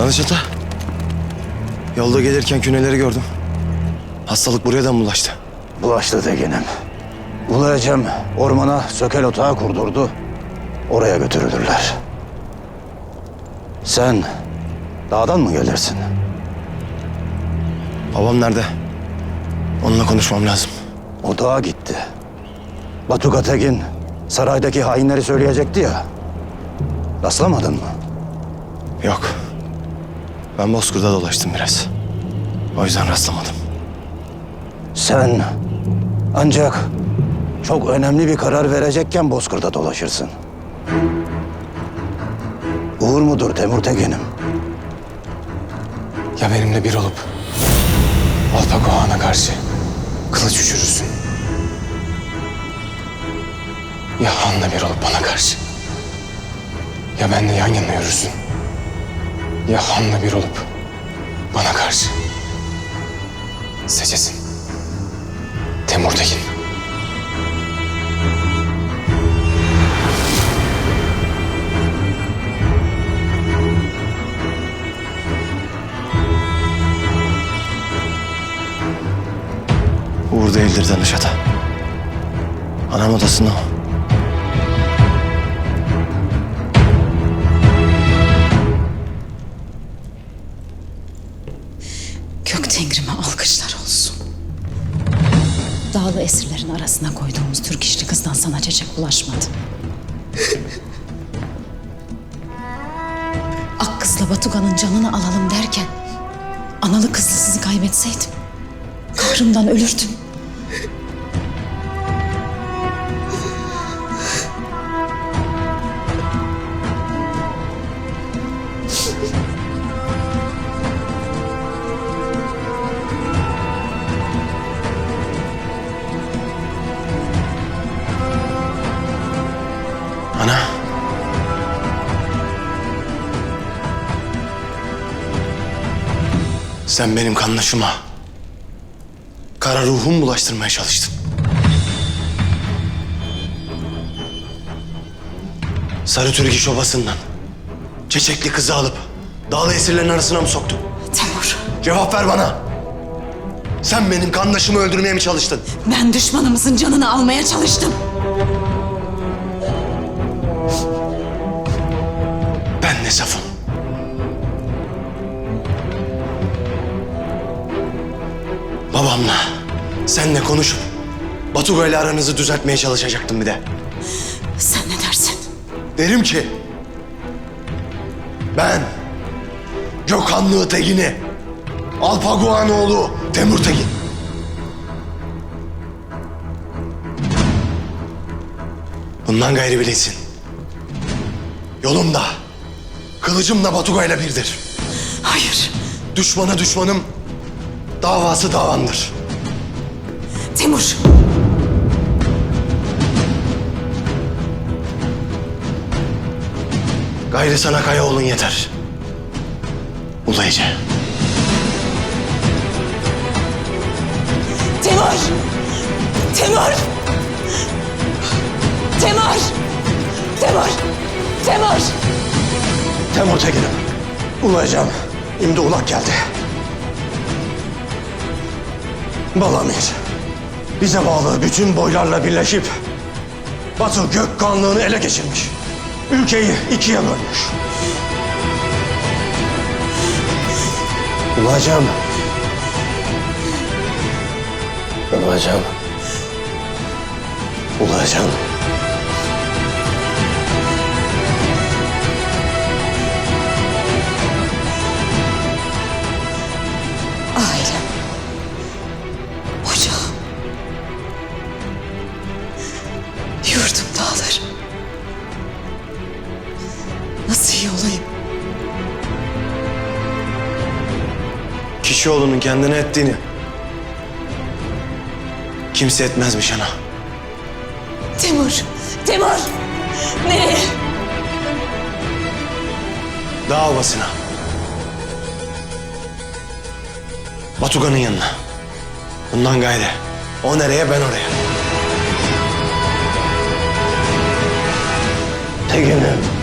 Alaçatı. Yolda gelirken küneleri gördüm. Hastalık buraya da mı bulaştı? Bulaştı Tegin'im. Bulayacağım ormana sökel otağı kurdurdu. Oraya götürülürler. Sen dağdan mı gelirsin? Babam nerede? Onunla konuşmam lazım. O dağa gitti. Batuka Tegin saraydaki hainleri söyleyecekti ya. Rastlamadın mı? Yok. Ben Bozkır'da dolaştım biraz. O yüzden rastlamadım. Sen ancak çok önemli bir karar verecekken Bozkır'da dolaşırsın. Uğur mudur Temur Tegin'im? Ya benimle bir olup Alpago Han'a karşı kılıç uçurursun. Ya Han'la bir olup bana karşı. Ya benle yan yana yürürsün. Ya Han'la bir olup bana karşı. Seçesin. Temur Tekin. Uğur değildir Danışat'a. Anam odasında o. Dağlı esirlerin arasına koyduğumuz Türk işçi kızdan sana çiçek ulaşmadı. Ak kızla Batuga'nın canını alalım derken analı kızlı sizi kaybetseydim kahrımdan ölürdüm. Sen benim kanlaşıma, kara ruhum bulaştırmaya çalıştın. Sarı Türk iş obasından çiçekli kızı alıp dağlı esirlerin arasına mı soktun? Temur, Cevap ver bana. Sen benim kandaşımı öldürmeye mi çalıştın? ben düşmanımızın canını almaya çalıştım. Ben ne safım? Babamla, senle konuşup Batuga ile aranızı düzeltmeye çalışacaktım bir de. Sen ne dersin? Derim ki ben Gökhanlı Tegin'i Alpaguanoğlu Temur Tegin. Bundan gayrı bilesin. Yolum da, kılıcım da Batuga ile birdir. Hayır, Düşmanı düşmanım, davası davandır. Temur. Gayrı sana kaya olun yeter. Ulayıcı. Temur! Temur! Temur! Temur! Temur! Temur Tekin'im. Ulayacağım. Şimdi ulak geldi. Balamir. Bize bağlı bütün boylarla birleşip Batı Gökkanlığını ele geçirmiş. Ülkeyi ikiye bölmüş. Ulayacağım. Ulayacağım. Ulayacağım. Ailem. İyi olayım? Kişioğlu'nun kendine ettiğini kimse etmezmiş ana. Temur! Temur! Nereye? Dağ ovasına. Batuga'nın yanına. Bundan gayrı. O nereye ben oraya. Tekin'im.